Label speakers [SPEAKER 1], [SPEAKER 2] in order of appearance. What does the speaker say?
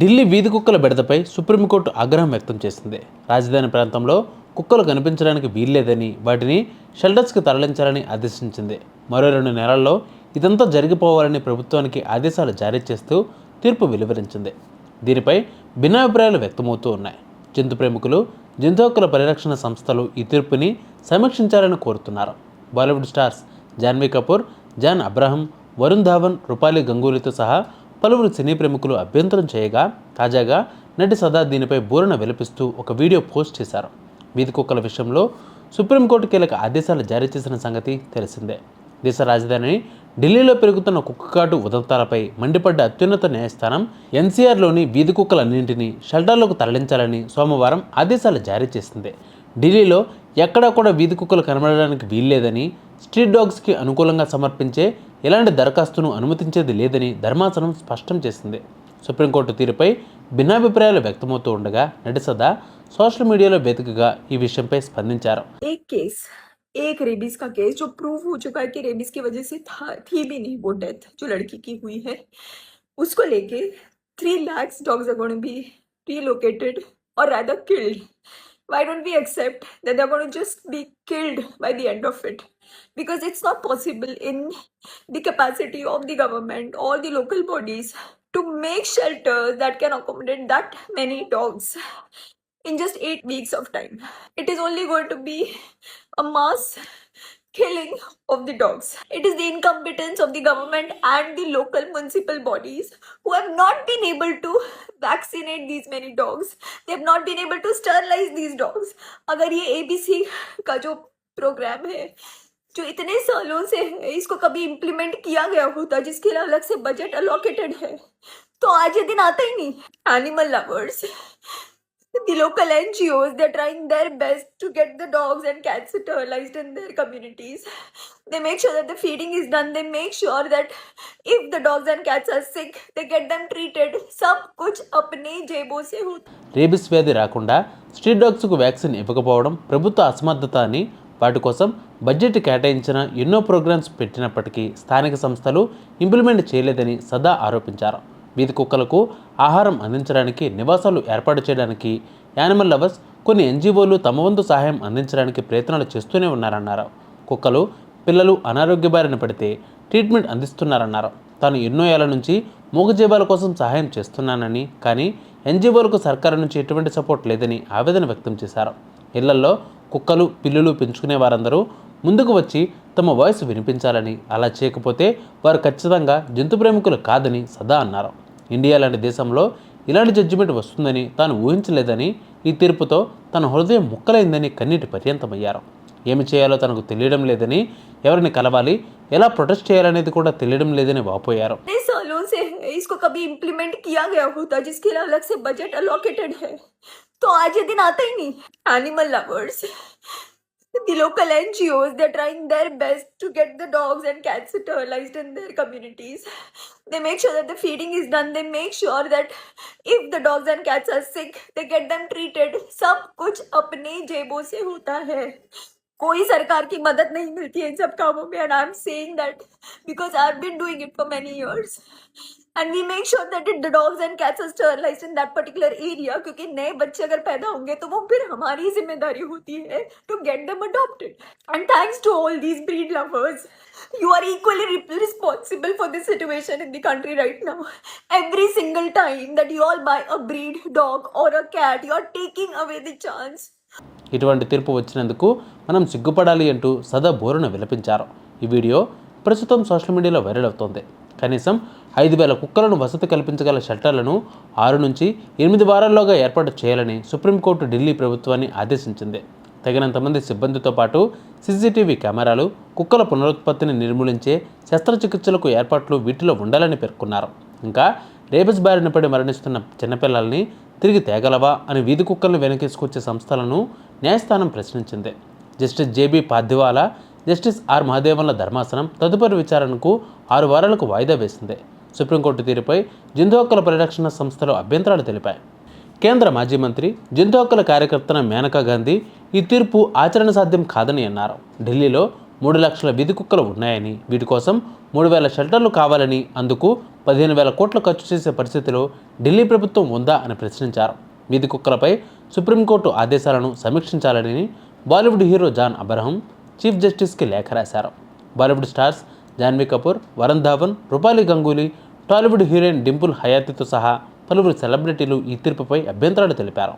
[SPEAKER 1] ఢిల్లీ వీధి కుక్కల బెడదపై సుప్రీంకోర్టు ఆగ్రహం వ్యక్తం చేసింది. రాజధాని ప్రాంతంలో కుక్కలు కనిపించడానికి వీల్లేదని వాటిని షెల్టర్స్కి తరలించాలని ఆదేశించింది. మరో రెండు నెలల్లో ఇదంతా జరిగిపోవాలని ప్రభుత్వానికి ఆదేశాలు జారీ చేస్తూ తీర్పు వెలువరించింది. దీనిపై భిన్నాభిప్రాయాలు వ్యక్తమవుతూ ఉన్నాయి. జంతు ప్రేమికులు జంతు హక్కుల పరిరక్షణ సంస్థలు ఈ తీర్పుని సమీక్షించాలని కోరుతున్నారు. బాలీవుడ్ స్టార్స్ జాన్వీ కపూర్ జాన్ అబ్రహం వరుణ్ ధావన్ రూపాలి గంగూలీతో సహా పలువురు సినీ ప్రముఖులు అభ్యంతరం చేయగా తాజాగా నటి సదా దీనిపై బోరణ వెలిపిస్తూ ఒక వీడియో పోస్ట్ చేశారు. వీధి కుక్కల విషయంలో సుప్రీంకోర్టు కీలక ఆదేశాలు జారీ చేసిన సంగతి తెలిసిందే. దేశ రాజధానిని ఢిల్లీలో పెరుగుతున్న కుక్కకాటు ఉదంతాలపై మండిపడ్డ అత్యున్నత న్యాయస్థానం ఎన్సీఆర్లోని వీధి కుక్కలన్నింటినీ షెల్టర్లకు తరలించాలని సోమవారం ఆదేశాలు జారీ చేసింది. ఢిల్లీలో ఎక్కడా కూడా వీధి కుక్కలు కనబడడానికి వీల్లేదని స్ట్రీట్ డాగ్స్కి అనుకూలంగా సమర్పించే ఎలాంటి దరఖాస్తును అనుమతించేది లేదని ధర్మాసనం స్పష్టం చేసింది సుప్రీంకోర్టు తీరుపై భిన్నాభిప్రాయాలు వ్యక్తమవుతూ ఉండగా నటి సదా సోషల్ మీడియాలో వేదికగా ఈ విషయంపై స్పందించారు
[SPEAKER 2] एक केस एक रेबीज का केस जो प्रूव हो चुका है कि रेबीज की वजह से था थी भी नहीं वो डेथ जो लड़की की हुई है उसको लेके three lakhs dogs are going be relocated or rather killed why don't we accept that they're going to just be killed by the end of it because it's not possible in the capacity of the government or the local bodies to make shelters that can accommodate that many dogs in just eight weeks of time. It is only going to be a mass killing of the dogs. It is the incompetence of the government and the local municipal bodies who have not been able to vaccinate these many dogs. They have not been able to sterilize these dogs. अगर ये ABC का जो programme है जो इतने सालों से है इसको कभी इम्प्लीमेंट किया गया होता जिसके लिए अलग से बजट अलोकेटेड है तो आज ये दिन आता ही नहीं animal lovers the local NGOs, they're trying their best to get the dogs and cats sterilized in their communities. They make sure that the feeding is done. They make sure that if the dogs and cats are sick, they get them treated. सब कुछ अपने जेबों से होता
[SPEAKER 1] rabies వ్యాధి రాకుండా street డాగ్స్కు vaccine ఇవ్వకపోవడం ప్రభుత్వ అసమర్థత అని వాటి కోసం బడ్జెట్ కేటాయించిన ఎన్నో ప్రోగ్రామ్స్ పెట్టినప్పటికీ స్థానిక సంస్థలు ఇంప్లిమెంట్ చేయలేదని సదా ఆరోపించారు వీధి కుక్కలకు ఆహారం అందించడానికి నివాసాలు ఏర్పాటు చేయడానికి యానిమల్ లవర్స్ కొన్ని ఎన్జిఓలు తమ వంతు సహాయం అందించడానికి ప్రయత్నాలు చేస్తూనే ఉన్నారన్నారు. కుక్కలు పిల్లలు అనారోగ్య బారిన పడితే ట్రీట్మెంట్ అందిస్తున్నారన్నారు. తాను ఎన్నో ఏళ్ళ నుంచి మూగజీవాల కోసం సహాయం చేస్తున్నానని కానీ ఎన్జిఓలకు సర్కారు నుంచి ఎటువంటి సపోర్ట్ లేదని ఆవేదన వ్యక్తం చేశారు. ఇళ్ళల్లో కుక్కలు పిల్లులు పెంచుకునే వారందరూ ముందుకు వచ్చి తమ వాయిస్ వినిపించాలని అలా చేయకపోతే వారు ఖచ్చితంగా జంతు ప్రేమికులు కాదని సదా అన్నారు. ఇండియా లాంటి దేశంలో ఇలాంటి జడ్జిమెంట్ వస్తుందని తాను ఊహించలేదని ఈ తీర్పుతో తన హృదయం ముక్కలైందని కన్నీటి పర్యంతమయ్యారు ఏమి చేయాలో తనకు తెలియడం లేదని ఎవరిని కలవాలి ఎలా ప్రొటెస్ట్ చేయాలనేది కూడా తెలియడం లేదని వాపోయారు
[SPEAKER 2] इतने सालों से है इसको कभी इम्प्लीमेंट किया गया होता जिसके लिए अलग से बजट अलोकेटेड है तो आज ये दिन आता ही नहीं animal lovers the local NGOs they're trying their best to get the dogs and cats sterilized in their communities they make sure that the feeding is done they make sure that if the dogs and cats are sick they get them treated सब कुछ अपने जेबों से होता है कोई सरकार की मदद नहीं मिलती है इन सब कामों में and I am saying that because I have been doing it for many years and we make sure that the dogs and cats are sterilised in that particular area क्योंकि नए बच्चे अगर पैदा होंगे तो वो फिर हमारी ज़िम्मेदारी होती है to get them adopted and thanks to all these breed lovers are equally re- responsible for this situation in the country right now. Every single time that you all buy a breed, dog, or a cat, you are taking away the chance
[SPEAKER 1] ఇటువంటి తీర్పు వచ్చినందుకు మనం సిగ్గుపడాలి అంటూ సదా బోరున విలపించారు. ఈ video ప్రస్తుతం సోషల్ మీడియాలో వైరల్ అవుతోంది. కనీసం ఐదు వేల కుక్కలను వసతి కల్పించగల షెల్టర్లను ఆరు నుంచి ఎనిమిది వారాల్లోగా ఏర్పాటు చేయాలని సుప్రీంకోర్టు ఢిల్లీ ప్రభుత్వాన్ని ఆదేశించింది. తగినంత మంది సిబ్బందితో పాటు సీసీటీవీ కెమెరాలు కుక్కల పునరుత్పత్తిని నిర్మూలించే శస్త్రచికిత్సలకు ఏర్పాట్లు వీటిలో ఉండాలని పేర్కొన్నారు. ఇంకా రేబస్ బారిన పడి మరణిస్తున్న చిన్నపిల్లల్ని తిరిగి తేగలవా అని వీధి కుక్కలను వెనకేసుకొచ్చే సంస్థలను న్యాయస్థానం ప్రశ్నించింది. Justice JB Pardiwala justice R మహదేవన్ల ధర్మాసనం తదుపరి విచారణకు ఆరు వారాలకు వాయిదా వేసింది. సుప్రీంకోర్టు తీరుపై జంతు హక్కుల పరిరక్షణ సంస్థలు అభ్యంతరాలు తెలిపాయి. కేంద్ర మాజీ మంత్రి జంతు హక్కుల కార్యకర్తన మేనకా గాంధీ ఈ తీర్పు ఆచరణ సాధ్యం కాదని అన్నారు. ఢిల్లీలో మూడు లక్షల వీధి కుక్కలు ఉన్నాయని వీటి కోసం మూడు వేల షెల్టర్లు కావాలని అందుకు పదిహేను వేల కోట్లు ఖర్చు చేసే పరిస్థితిలో ఢిల్లీ ప్రభుత్వం ఉందా అని ప్రశ్నించారు. వీధి కుక్కలపై సుప్రీంకోర్టు ఆదేశాలను సమీక్షించాలని Bollywood hero John Abraham chief జస్టిస్కి లేఖ రాశారు. Bollywood stars Janhvi Kapoor Varun Dhawan Rupali Ganguly Tollywood heroine Dimple హయాతితో సహా పలువురు సెలబ్రిటీలు ఈ తీర్పుపై అభ్యంతరాలు తెలిపారు.